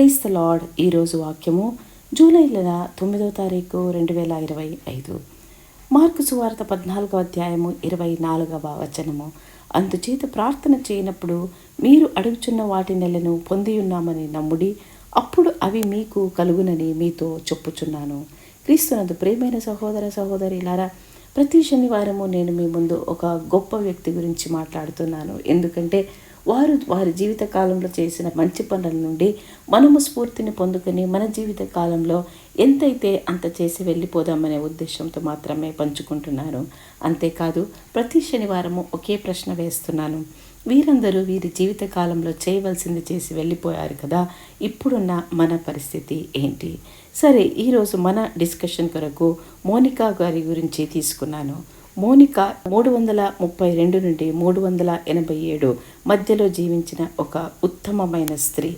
Price the lord ఈరోజు వాక్యము July నెల తొమ్మిదో తారీఖు రెండు వేల ఇరవై ఐదు. మార్కు సువార్త పద్నాలుగవ అధ్యాయము ఇరవై నాలుగవ వచనము. అందుచేత ప్రార్థన చేయనప్పుడు మీరు అడుగుచున్న వాటి నెలను పొంది ఉన్నామని నమ్ముడి అప్పుడు అవి మీకు కలుగునని మీతో చెప్పుచున్నాను. క్రీస్తునందు ప్రేమైన సహోదర సహోదరిలారా ప్రతి శనివారము నేను మీ ముందు ఒక గొప్ప వ్యక్తి గురించి మాట్లాడుతున్నాను. ఎందుకంటే వారు వారి జీవిత కాలంలో చేసిన మంచి పనుల నుండి మనము స్ఫూర్తిని పొందుకొని మన జీవిత కాలంలో ఎంతైతే అంత చేసి వెళ్ళిపోదామనే ఉద్దేశంతో మాత్రమే పంచుకుంటున్నాను అంతేకాదు ప్రతి శనివారము ఒకే ప్రశ్న వేస్తున్నాను. వీరందరూ వీరి జీవిత కాలంలో చేయవలసింది చేసి వెళ్ళిపోయారు కదా ఇప్పుడున్న మన పరిస్థితి ఏంటి? సరే ఈరోజు మన డిస్కషన్ కొరకు మోనికా గారి గురించి తీసుకున్నాను. మోనిక మూడు వందల ముప్పై రెండు నుండి మూడు వందల ఎనభై ఏడు మధ్యలో జీవించిన ఒక ఉత్తమమైన స్త్రీ.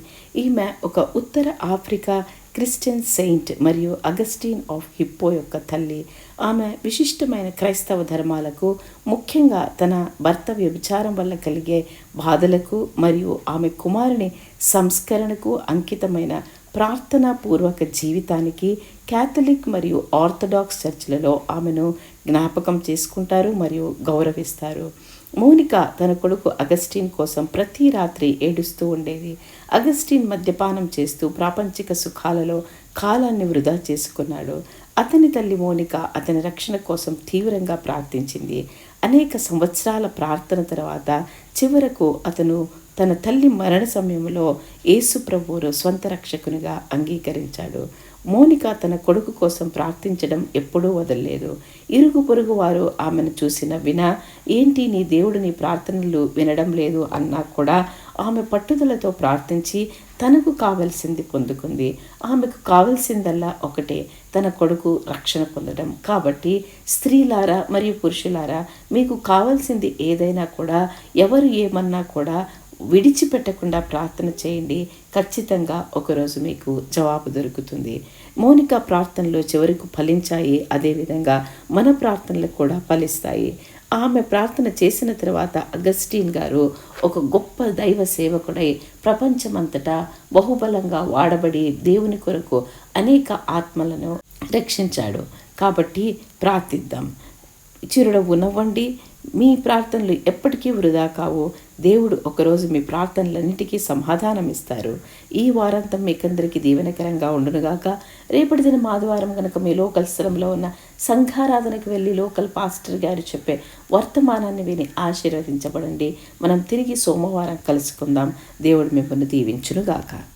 ఈమె ఒక ఉత్తర ఆఫ్రికా క్రిస్టియన్ సెయింట్ మరియు అగస్టీన్ ఆఫ్ హిప్పో యొక్క తల్లి. ఆమె విశిష్టమైన క్రైస్తవ ధర్మాలకు ముఖ్యంగా తన భర్త వ్యభిచారం వల్ల కలిగే బాధలకు మరియు ఆమె కుమారుని సంస్కరణకు అంకితమైన ప్రార్థనాపూర్వక జీవితానికి క్యాథలిక్ మరియు ఆర్థడాక్స్ చర్చిలలో ఆమెను జ్ఞాపకం చేసుకుంటారు మరియు గౌరవిస్తారు. మౌనిక తన కొడుకు అగస్టిన్ కోసం ప్రతి రాత్రి ఏడుస్తూ ఉండేది. అగస్టిన్ మద్యపానం చేస్తూ ప్రాపంచిక సుఖాలలో కాలాన్ని వృధా చేసుకున్నాడు. అతని తల్లి మోనిక అతని రక్షణ కోసం తీవ్రంగా ప్రార్థించింది. అనేక సంవత్సరాల ప్రార్థన తర్వాత చివరకు అతను తన తల్లి మరణ సమయంలో యేసు ప్రభువును స్వంత రక్షకునిగా అంగీకరించాడు. మోనిక తన కొడుకు కోసం ప్రార్థించడం ఎప్పుడూ వదలలేదు. ఇరుగు పొరుగు వారు ఆమెను చూసిన వినా ఏంటి నీ దేవుడు నీ ప్రార్థనలు వినడం లేదు అన్నా కూడా ఆమె పట్టుదలతో ప్రార్థించి తనకు కావలసింది పొందుకుంది. ఆమెకు కావలసిందల్లా ఒకటే తన కొడుకు రక్షణ పొందడం. కాబట్టి స్త్రీలారా మరియు పురుషులారా మీకు కావాల్సింది ఏదైనా కూడా ఎవరు ఏమన్నా కూడా విడిచిపెట్టకుండా ప్రార్థన చేయండి. ఖచ్చితంగా ఒకరోజు మీకు జవాబు దొరుకుతుంది. మౌనిక ప్రార్థనలు చివరకు ఫలించాయి. అదేవిధంగా మన ప్రార్థనలు కూడా ఫలిస్తాయి. ఆమె ప్రార్థన చేసిన తర్వాత అగస్టీన్ గారు ఒక గొప్ప దైవ సేవకుడై ప్రపంచమంతటా బహుబలంగా వాడబడి దేవుని కొరకు అనేక ఆత్మలను రక్షించాడు. కాబట్టి ప్రార్థిద్దాం. చిరునవ్వు నవ్వండి. మీ ప్రార్థనలు ఎప్పటికీ వృధా కావు. దేవుడు ఒకరోజు మీ ప్రార్థనలన్నిటికీ సమాధానం ఇస్తారు ఈ వారాంతం మీకందరికీ దీవెనకరంగా ఉండునుగాక. రేపటి దిన ఆదివారం కనుక మీ లోకల్ స్థలంలో ఉన్న సంఘారాధనకు వెళ్ళి లోకల్ పాస్టర్ గారు చెప్పే వర్తమానాన్ని విని ఆశీర్వదించబడండి. మనం తిరిగి సోమవారం కలుసుకుందాం. దేవుడు మిమ్మల్ని దీవించునుగాక.